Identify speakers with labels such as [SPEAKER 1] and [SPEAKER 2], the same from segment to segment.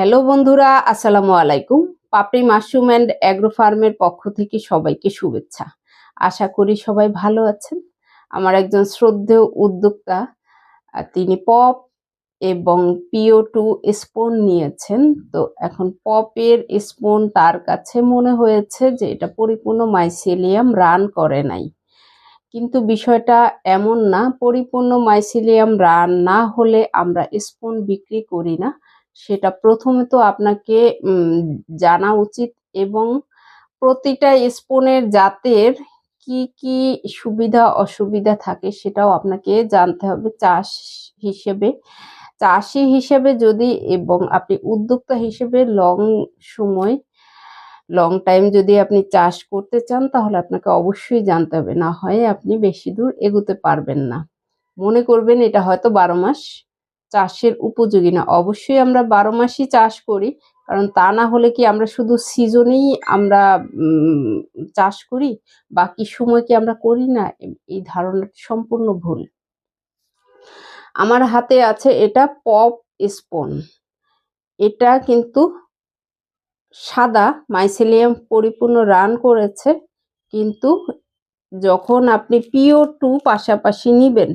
[SPEAKER 1] Hello বন্ধুরা, আসসালামু আলাইকুম। পাপড়ি মাশরুম অ্যান্ড অ্যাগ্রো ফার্মের পক্ষ থেকে সবাইকে শুভেচ্ছা। আশা করি সবাই ভালো আছেন। আমার একজন শ্রদ্ধেয় উদ্যোক্তা, তিনি পপ এবং পিও টু স্পোন নিয়েছেন। তো এখন পপের স্পোন তার কাছে মনে হয়েছে যে এটা পরিপূর্ণ মাইসেলিয়াম রান করে নাই। কিন্তু বিষয়টা এমন না, পরিপূর্ণ মাইসিলিয়াম রান না হলে আমরা স্পুন বিক্রি করি না। সেটা প্রথমে তো আপনাকে জানা উচিত এবং প্রতিটা স্পুনের জাতের কি কি সুবিধা, অসুবিধা থাকে সেটাও আপনাকে জানতে হবে। চাষ হিসেবে, চাষি হিসেবে যদি এবং আপনি উদ্যোক্তা হিসেবে লং সময় লং টাইম যদি আপনি চাষ করতে চান, তাহলে আপনাকে অবশ্যই জানতে হবে। না হয় আপনি বেশি দূর এগোতে পারবেন না। মনে করবেন এটা হয়তো বারো মাস চাষের উপযোগী না। অবশ্যই আমরা বারো মাসই চাষ করি, কারণ তা না হলে কি আমরা শুধু সিজনেই আমরা চাষ করি? বাকি সময় কি আমরা করি না? এই ধারণাটি সম্পূর্ণ ভুল। আমার হাতে আছে এটা পপ স্পন। এটা কিন্তু সাদা মাইসেলিয়াম পরিপূর্ণ রান করেছে, কিন্তু যখন আপনি পিও টু পাশাপাশি নিবেন,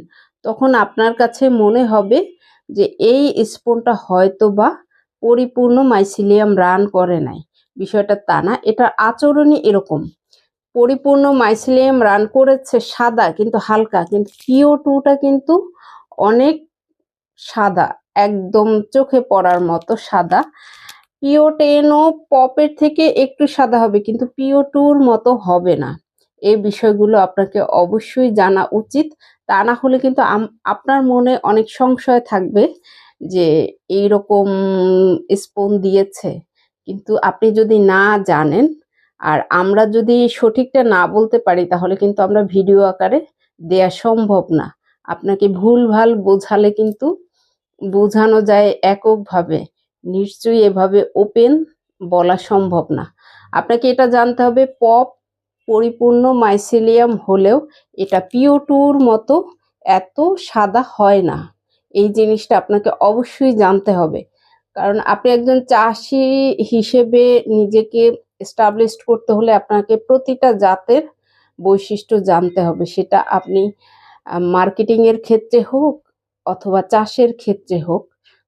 [SPEAKER 1] তখন আপনার কাছে মনে হবে যে এই স্পুনটা হয়তো বা পরিপূর্ণ মাইসিলিয়াম রান করে নাই। বিষয়টা তা না, এটার আচরণই এরকম। পরিপূর্ণ মাইসিলিয়াম রান করেছে সাদা কিন্তু হালকা, কিন্তু পিও টুটা কিন্তু অনেক সাদা, একদম চোখে পড়ার মতো সাদা। পিও টেনও পপের থেকে একটু সাদা হবে কিন্তু পিও টুর মতো হবে না। এই বিষয়গুলো আপনাকে অবশ্যই জানা উচিত। তা না হলে কিন্তু আপনার মনে অনেক সংশয় থাকবে যে এই রকম স্পুন দিয়েছে। কিন্তু আপনি যদি না জানেন, আর আমরা যদি সঠিকটা না বলতে পারি, তাহলে কিন্তু আমরা ভিডিও আকারে দেয়া সম্ভব না। আপনাকে ভুলভাল বোঝালে কিন্তু বোঝানো যায় এককভাবে। নিশ্চয়ই এভাবে ওপেন বলা সম্ভব না। আপনাকে এটা জানতে হবে, পপ পরিপূর্ণ মাইসিলিয়াম হলেও এটা পিও টুর মতো এত সাদা হয় না। এই জিনিসটা আপনাকে অবশ্যই জানতে হবে। কারণ আপনি একজন চাষি হিসেবে নিজেকে এস্টাবলিশড করতে হলে আপনাকে প্রতিটা জাতের বৈশিষ্ট্য জানতে হবে। সেটা আপনি মার্কেটিংয়ের ক্ষেত্রে হোক অথবা চাষের ক্ষেত্রে হোক,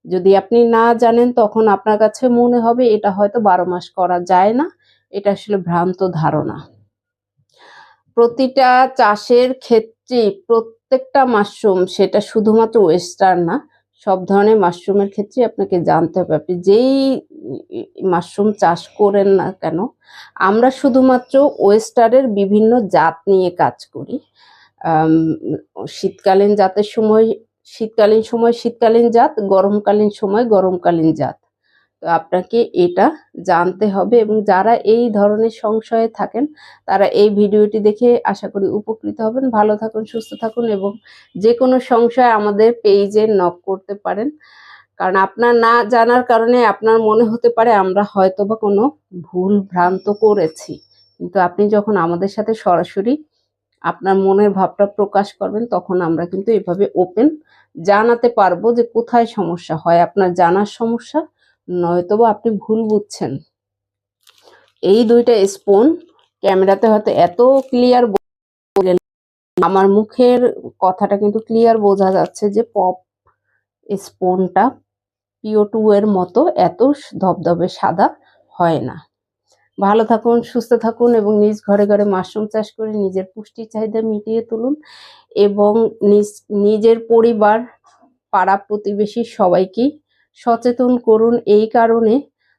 [SPEAKER 1] যদি আপনি না জানেন তখন আপনার কাছে মনে হবে এটা হয়তো বারো মাস করা যায় না। এটা আসলে ভ্রান্ত ধারণা। প্রতিটা চাষের ক্ষেত্রে প্রত্যেকটা মাশরুম সেটা শুধুমাত্র ওয়েস্টার্ন না, সব ধরনের মাশরুমের ক্ষেত্রে আপনাকে জানতে হবে। আপনি যেই মাশরুম চাষ করেন না কেন, আমরা শুধুমাত্র ওয়েস্টারের বিভিন্ন জাত নিয়ে কাজ করি। শীতকালীন জাতের সময়, শীতকালীন সময় শীতকালীন জাত, গরমকালীন সময় গরমকালীন জাত। তো আপনাকে এটা জানতে হবে এবং যারা এই ধরনের সংশয়ে থাকেন, তারা এই ভিডিওটি দেখে আশা করি উপকৃত হবেন। ভালো থাকুন, সুস্থ থাকুন এবং যে কোনো সংশয় আমাদের পেজে নক করতে পারেন। কারণ আপনার না জানার কারণে আপনার মনে হতে পারে আমরা হয়তো বা কোনো ভুল ভ্রান্ত করেছি। কিন্তু আপনি যখন আমাদের সাথে সরাসরি আপনার মনের ভাবটা প্রকাশ করবেন, তখন আমরা কিন্তু এভাবে ওপেন জানাতে পারব যে কোথায় সমস্যা হয়। আপনার জানার সমস্যা নয়তোবা আপনি ভুল বুঝছেন। এই দুইটা স্পুন ক্যামেরাতে হয়তো এত ক্লিয়ার আমার মুখের কথাটা কিন্তু ক্লিয়ার বোঝা যাচ্ছে যে পপ স্পুনটা পিও টু এর মতো এত ধবধবে সাদা হয় না। ভালো থাকুন, সুস্থ থাকুন এবং নিজ ঘরে ঘরে মাশরুম চাষ করে নিজের পুষ্টির চাহিদা মিটিয়ে তুলুন এবং নিজ নিজের পরিবার, পাড়া প্রতিবেশী সবাইকে সচেতন করুন। এই কারণে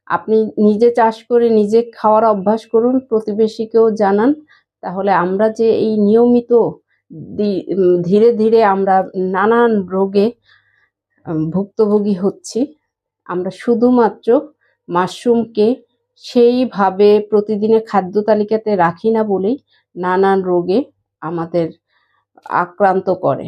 [SPEAKER 1] আপনি নিজে চাষ করে নিজে খাওয়ার অভ্যাস করুন, প্রতিবেশীকেও জানান। তাহলে আমরা যে এই নিয়মিত ধীরে ধীরে আমরা নানান রোগে ভুক্তভোগী হচ্ছি। আমরা শুধুমাত্র মাশরুমকে সেইভাবে প্রতিদিনের খাদ্য তালিকাতে রাখি না বলেই নানান রোগে আমাদের আক্রান্ত করে।